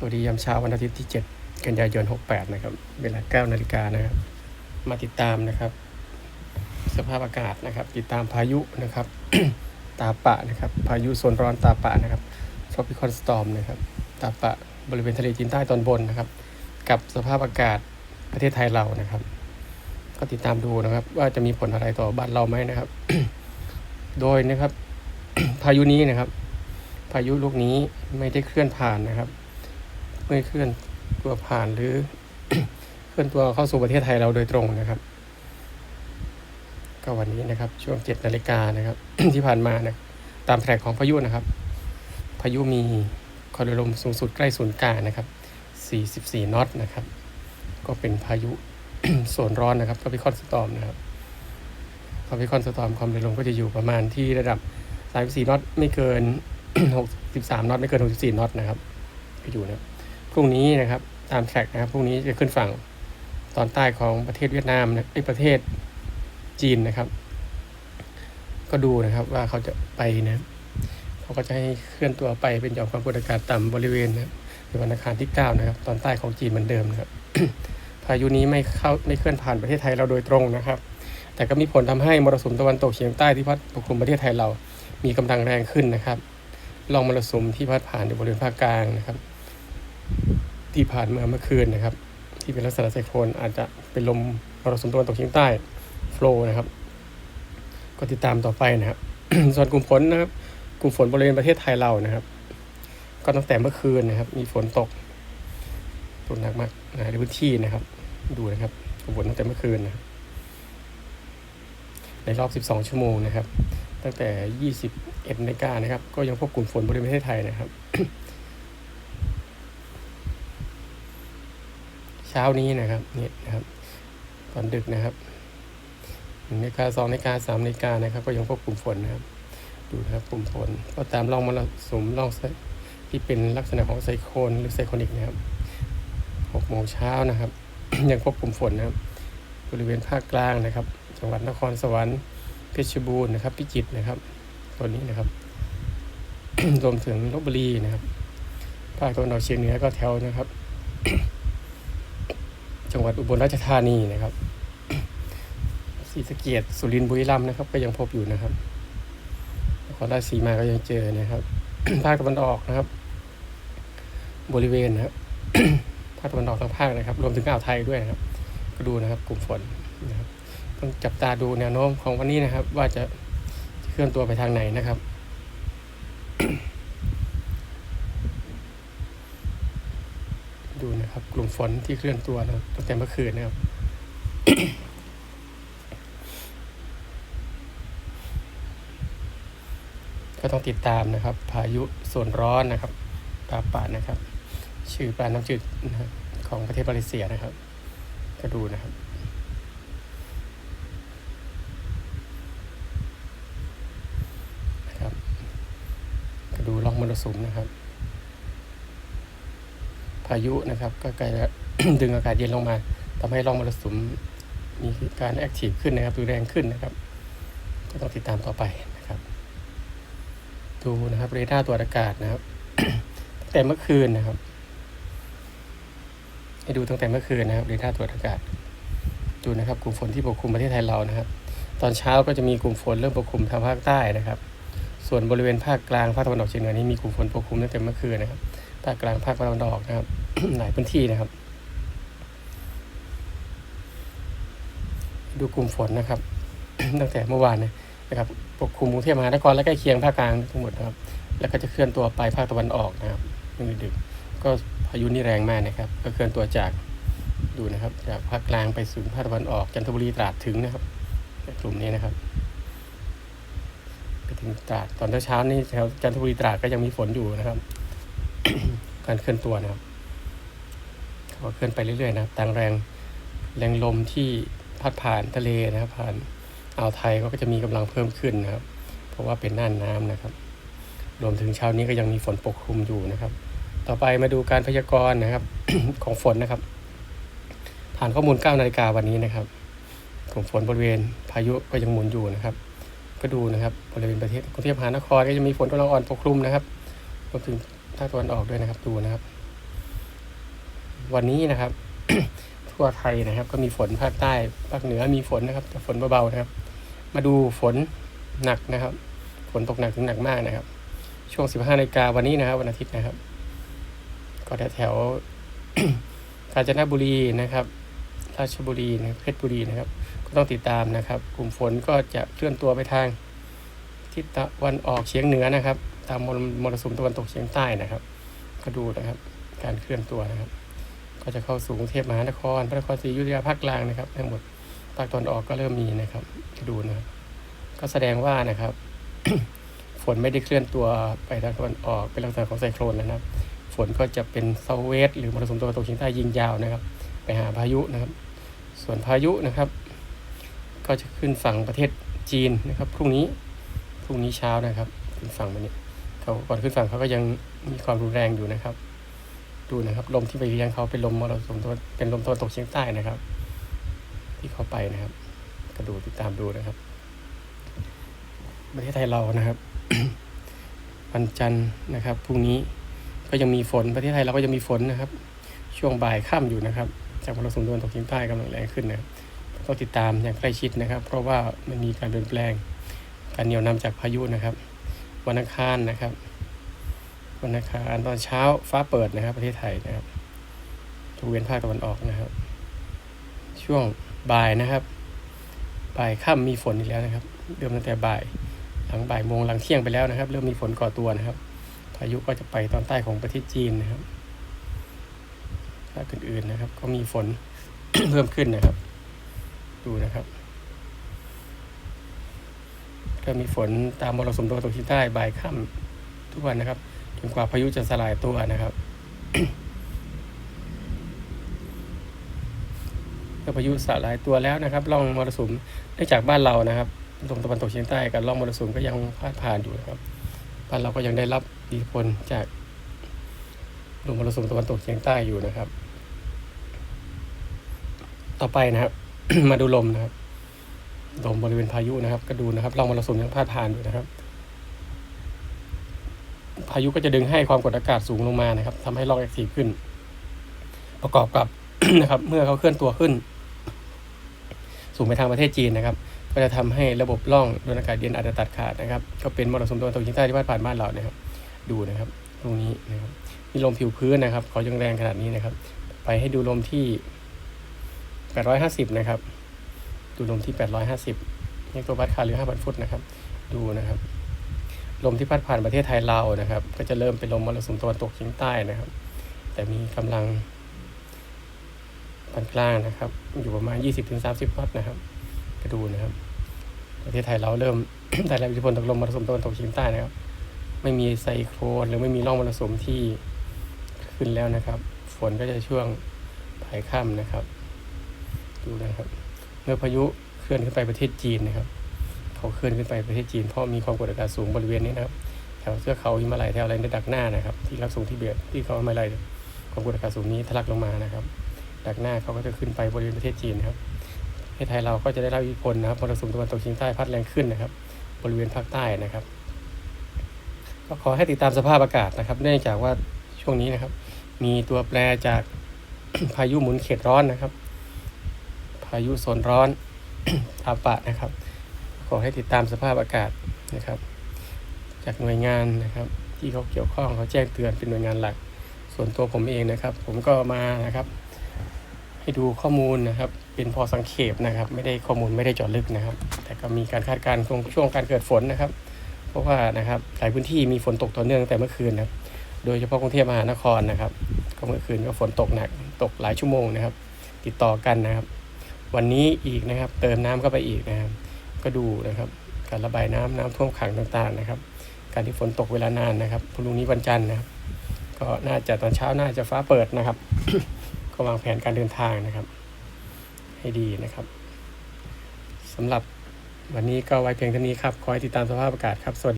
สวัสดียามเช้าวันอาทิตย์ที่ 7 กันยายน 68 นะครับ เวลา 9 นาฬิกานะครับ มาติดตามนะครับ สภาพอากาศนะครับ ติดตามพายุนะครับ ตาปะนะครับ พายุโซนร้อนตาปะนะครับ tropical storm นะครับ ตาปะบริเวณทะเลจีนใต้ตอนบนนะครับ กับสภาพอากาศประเทศไทยเรานะครับ ก็ติดตามดูนะครับ ว่าจะมีผลอะไรต่อบ้านเราไหมนะครับ โดยนะครับ พายุนี้นะครับ พายุลูกนี้ไม่ได้เคลื่อนผ่านนะครับ ไม่เคลื่อนตัวผ่านหรือเคลื่อนตัวเข้าสู่ประเทศไทยเราโดยตรงนะครับก็วันนี้นะครับช่วงเจ็ดนาฬิกานะครับ ที่ผ่านมานะตามแทร็กของพายุนะครับ พายุมีความเร็วลมสูงสุดใกล้ศูนย์กลางนะครับ 44นอตนะครับ ก็เป็นพายุโซนร้อนนะครับก็พิคอนสตอมนะครับพอพิคอนสตอมความเร็วลมก็จะอยู่ประมาณที่ระดับ 34นอตไม่เกิน 63นอตไม่เกิน 64นอตนะครับก็อยู่นะค พรุ่งนี้นะครับ ตามแทร็กนะครับพรุ่งนี้จะขึ้นฝั่งตอนใต้ของประเทศเวียดนามนะเอ้ประเทศจีนนะครับ ก็ดูนะครับว่าเขาจะไปนะเขาก็จะให้เคลื่อนตัวไปเป็นหย่อมความกดอากาศต่ำบริเวณนะครับในวันอังคารที่ 9 นะครับ ตอนใต้ของจีนเหมือนเดิมนะครับพายุนี้ไม่เข้าไม่เคลื่อนผ่านประเทศไทยเราโดยตรงนะครับ แต่ก็มีผลทำให้มรสุมตะวันตกเฉียงใต้ที่พัดปกคลุมประเทศไทยเรามีกำลังแรงขึ้นนะครับลองมรสุมที่พัดผ่านในบริเวณภาคกลางนะครับ ที่ผ่านมื่อเมื่อคืนนะครับ ที่เป็นลักษณะไซโคลนอาจจะเป็นลมมรสุมตะวันตกเฉียงใต้โฟล์นะครับ ก็ติดตามต่อไปนะครับ ส่วนกลุ่มฝนนะครับ กลุ่มฝนบริเวณประเทศไทยเรานะครับ ก็ตั้งแต่เมื่อคืนนะครับ มีฝนตกตกหนักมากในพื้นที่นะครับ ดูนะครับกลุ่มฝนตั้งแต่เมื่อคืนนะในรอบ 12 ชั่วโมงนะครับ ตั้งแต่ 21นาฬิกานะครับ ก็ยังพบกลุ่มฝนบริเวณประเทศไทยนะครับ เช้านี้นะครับเนี่ยนะครับตอนดึกนะครับหนึ่งนาฬิกาสองนาฬิกาสามนาฬิกานะครับ ก็ยังพบกลุ่มฝนนะครับ ดูนะครับกลุ่มฝนก็ตามร่องมรสุมร่องที่เป็นลักษณะของไซโคลนหรือไซโคนิกนะครับหกโมงเช้านะครับ ยังพบกลุ่มฝนนะครับ บริเวณภาคกลางนะครับ จังหวัดนครสวรรค์เพชรบูรณ์นะครับ พิจิตรนะครับตัวนี้นะครับรวมถึงลบบุรีนะครับภาคตะวันออกเฉียงเหนือก็แถวนะครับ จังหวัดอุบลราชธานีนะครับศรีสะเกียดสุรินทร์บุรีรัมย์นะครับ ก็ยังพบอยู่นะครับนครราชสีมาก็ยังเจอนะครับภาคตะวันออกนะครับ บริเวณนะครับภาคตะวันออกทั้งภาคนะครับ รวมถึงอ่าวไทยด้วยนะครับ ก็ดูนะครับ กลุ่มฝนนะครับต้องจับตาดูแนวโน้มของวันนี้นะครับ ว่าจะเคลื่อนตัวไปทางไหนนะครับ ดูนะครับ กลุ่มฝนที่เคลื่อนตัวนะครับตั้งแต่เมื่อคืนนะครับก็ต้องติดตามนะครับ พายุโซนร้อนนะครับปาป่านะครับ ชื่อปลาน้ำจืดนะครับของประเทศมาเลเซียนะครับ ก็ดูนะครับนะครับ ก็ดูร่องมรสุมนะครับ พายุนะครับ ก็กล้จะดึงอากาศเย็นลงมาทำให้ร่องมรสุมมีการแอคทีฟขึ้นนะครับดูแรงขึ้นนะครับ ก็ต้องติดตามต่อไปนะครับ ดูนะครับเรดาร์ตรวจอากาศนะครับตั้งแต่เมื่อคืนนะครับ ให้ดูตั้งแต่เมื่อคืนนะครับเรดาร์ตรวจอากาศ ดูนะครับ กลุ่มฝนที่ปกคลุมประเทศไทยเรานะครับ ตอนเช้าก็จะมีกลุ่มฝนเริ่มปกคลุมทางภาคใต้นะครับ ส่วนบริเวณภาคกลางภาคตะวันออกเฉียงเหนือนี้มีกลุ่มฝนปกคลุมตั้งแต่เมื่อคืนนะครับาคกลางภาคตะวันออกนะครับ หลายพื้นที่นะครับ ดูกลุ่มฝนนะครับ ตั้งแต่เมื่อวานนยนะครับปกคลุมกรุงเทพมหานครและใกล้เคียงภาคกลางทั้งหมดนะครับ แล้วก็จะเคลื่อนตัวไปภาคตะวันออกนะครับมืดึกก็พายุนี่แรงมากนะครับ ก็เคลื่อนตัวจากดูนะครับ จากภาคกลางไปสู่ภาคตะวันออกจันทบุรีตราดถึงนะครับกลุ่มนี้นะครับไปถึงตราดตอนเช้าๆนี่แถวจันทบุรีตราดก็ยังมีฝนอยู่นะครับ การเคลื่อนตัวนะครับก็เคลื่อนไปเรื่อยๆนะครับต่างแรงแรงลมที่พัดผ่านทะเลนะครับ ผ่านอ่าวไทยก็จะมีกำลังเพิ่มขึ้นนะครับ เพราะว่าเป็นน่านน้ำนะครับ รวมถึงเช้านี้ก็ยังมีฝนปกคลุมอยู่นะครับ ต่อไปมาดูการพยากรณ์นะครับของฝนนะครับ ผ่านข้อมูล9นาฬิกาวันนี้นะครับของฝนบริเวณพายุก็ยังหมุนอยู่นะครับ ก็ดูนะครับบริเวณประเทศกรุงเทพมหานครก็จะมีฝนกำลังอ่อนปกคลุมนะครับรวมถึง ภาคตะวันออกด้วยนะครับ ดูนะครับ วันนี้นะครับ ทั่วไทยนะครับ ก็มีฝนภาคใต้ภาคเหนือมีฝนนะครับ แต่ฝนเบาๆนะครับ มาดูฝนหนักนะครับ ฝนตกหนักถึงหนักมากนะครับ ช่วง 15นาฬิกาวันนี้นะครับ วันอาทิตย์นะครับ ก็แถวกาญจนบุรีนะครับ ราชบุรีนะเพชรบุรีนะครับ ก็ต้องติดตามนะครับ กลุ่มฝนก็จะเคลื่อนตัวไปทางทิศตะวันออกเฉียงเหนือนะครับ ตามมรมรสุมตะวันตกเฉียงใต้นะครับ ก็ดูนะครับ การเคลื่อนตัวนะครับ ก็จะเข้าสู่กรุงเทพมหานคร พระนครศรีอยุธยาภาคกลางนะครับ ทั้งหมดภาคตอนออกก็เริ่มมีนะครับจะดูนะครับ ก็แสดงว่านะครับ ฝนไม่ได้เคลื่อนตัวไปทางตะวันออกเป็นลักษณะของไซโครนนะครับ ฝนก็จะเป็นเซาเวสหรือมรสุมตะวันตกเฉียงใต้ยิงยาวนะครับ ไปหาพายุนะครับ ส่วนพายุนะครับ ก็จะขึ้นฝั่งประเทศจีนนะครับ พรุ่งนี้พรุ่งนี้เช้านะครับขึ้นฝั่งมาเนี่ย เขาก่อนขึ้นฝั่งเขาก็ยังมีความรุนแรงอยู่นะครับ ดูนะครับ ลมที่ไปเลี้ยงเขาเป็นลมมรสุมตะวันเป็นลมตะวันตกเฉียงใต้นะครับ ที่เขาไปนะครับ ก็ดูติดตามดูนะครับ ประเทศไทยเรานะครับวันจันทร์นะครับพรุ่งนี้ก็ยังมีฝนประเทศไทยเราก็ยังมีฝนนะครับ ช่วงบ่ายค่ำอยู่นะครับ จากมรสุมตะวันตกเฉียงใต้กำลังแรงขึ้นนะครับต้องติดตามอย่างใกล้ชิดนะครับ เพราะว่ามันมีการเปลี่ยนแปลงการเหนี่ยวนำจากพายุนะครับ วันอังคารนะครับ วันอังคารตอนเช้าฟ้าเปิดนะครับ ประเทศไทยนะครับทุกเว้นภาคตะวันออกนะครับ ช่วงบ่ายนะครับ บ่ายค่ำมีฝนอีกแล้วนะครับ เริ่มตั้งแต่บ่าย หลังบ่ายโมงหลังเที่ยงไปแล้วนะครับ เริ่มมีฝนก่อตัวนะครับพายุก็จะไปตอนใต้ของประเทศจีนนะครับภาคอื่นๆนะครับ ก็มีฝนเพิ่มขึ้นนะครับ ดูนะครับ ก็มีฝนตามมรสุมตะวันตกเฉียงใต้บ่ายค่ำทุกวันนะครับจนกว่าพายุจะสลายตัวนะครับเมื่อพายุสลายตัวแล้วนะครับร่องมรสุมเนื่องจากบ้านเรานะครับลมตะวันตกเฉียงใต้กับร่องมรสุมก็ยังพาดผ่านอยู่นะครับบ้านเราก็ยังได้รับอิทธิพลจากลมมรสุมตะวันตกเฉียงใต้อยู่นะครับ ต่อไปนะครับ มาดูลมนะครับ ลมบริเวณพายุนะครับ ก็ดูนะครับร่องมรสุมยังพาดผ่านอยู่นะครับ พายุก็จะดึงให้ความกดอากาศสูงลงมานะครับทำให้ร่องแอคทีฟขึ้น ประกอบกับนะครับ เมื่อเขาเคลื่อนตัวขึ้น สูงไปทางประเทศจีนนะครับ ก็จะทำให้ระบบร่องโดนอากาศเย็นอาจจะตัดขาดนะครับ ก็เป็นมรสุมตะวันตกเฉียงใต้ที่พาดผ่านบ้านเรานะครับ ดูนะครับตรงนี้นะครับมีลมผิวพื้นนะครับเขายังแรงขนาดนี้นะครับ ไปให้ดูลมที่ 850 นะครับ ดูลมที่ 850นี่ตัวพัดขาหรือ5,000 ฟุตนะครับ ดูนะครับ ลมที่พัดผ่านประเทศไทยเรานะครับ ก็จะเริ่มเป็นลมมรสุมตะวันตกเฉียงใต้นะครับ แต่มีกำลังปานกลางนะครับ อยู่ประมาณ 20-30 วัตต์นะครับ ก็ดูนะครับ ประเทศไทยเราเริ่มได้รับอิทธิพลจากลมมรสุมตะวันตกเฉียงใต้นะครับ ไม่มีไซโครนหรือไม่มีร่องมรสุมที่ขึ้นแล้วนะครับ ฝนก็จะช่วงภายค่ำนะครับ ดูนะครับ มื่อพายุเคลื่อนขึ้นไปประเทศจีนนะครับเขาเคลื่อนขึ้นไปประเทศจีนเพราะมีความกดอากาศสูงบริเวณนี้นะครับแถวเทือกเขาหิมาลัยแถวอะไรในดักหน้านะครับ ที่รับสูงที่เบียดที่เขาหิมาลัยความกดอากาศสูงนี้ทะลักลงมานะครับ ดักหน้าเขาก็จะขึ้นไปบริเวณประเทศจีนนะครับประเทศไทยเราก็จะได้รับอิทธิพลนะครับมรสุมตะวันตกเฉียงใต้พัดแรงขึ้นนะครับ บริเวณภาคใต้นะครับก็ขอให้ติดตามสภาพอากาศนะครับ เนื่องจากว่าช่วงนี้นะครับ มีตัวแปรจากพายุหมุนเขตร้อนนะครับ พายุโซนร้อนทาปะนะครับ ขอให้ติดตามสภาพอากาศนะครับ จากหน่วยงานนะครับ ที่เขาเกี่ยวข้องเขาแจ้งเตือนเป็นหน่วยงานหลัก ส่วนตัวผมเองนะครับ ผมก็มานะครับ ให้ดูข้อมูลนะครับ เป็นพอสังเขปนะครับ ไม่ได้ข้อมูลไม่ได้เจาะลึกนะครับ แต่ก็มีการคาดการณ์ช่วงช่วงการเกิดฝนนะครับ เพราะว่านะครับหลายพื้นที่มีฝนตกต่อเนื่องตั้งแต่เมื่อคืนนะครับโดยเฉพาะกรุงเทพมหานครนะครับ ก็เมื่อคืนก็ฝนตกหนักตกหลายชั่วโมงนะครับ ติดต่อกันนะครับ วันนี้อีกนะครับ เติมน้ำเข้าไปอีกนะครับ ก็ดูนะครับ การระบายน้ำน้ำท่วมขังต่างๆนะครับ การที่ฝนตกเวลานานนะครับพรุ่งนี้วันจันทร์นะครับ ก็น่าจะตอนเช้าน่าจะฟ้าเปิดนะครับ ก็วางแผนการเดินทางนะครับ ให้ดีนะครับสำหรับวันนี้ก็ไว้เพียงเท่านี้ครับขอให้ติดตามสภาพอากาศครับสวัสดี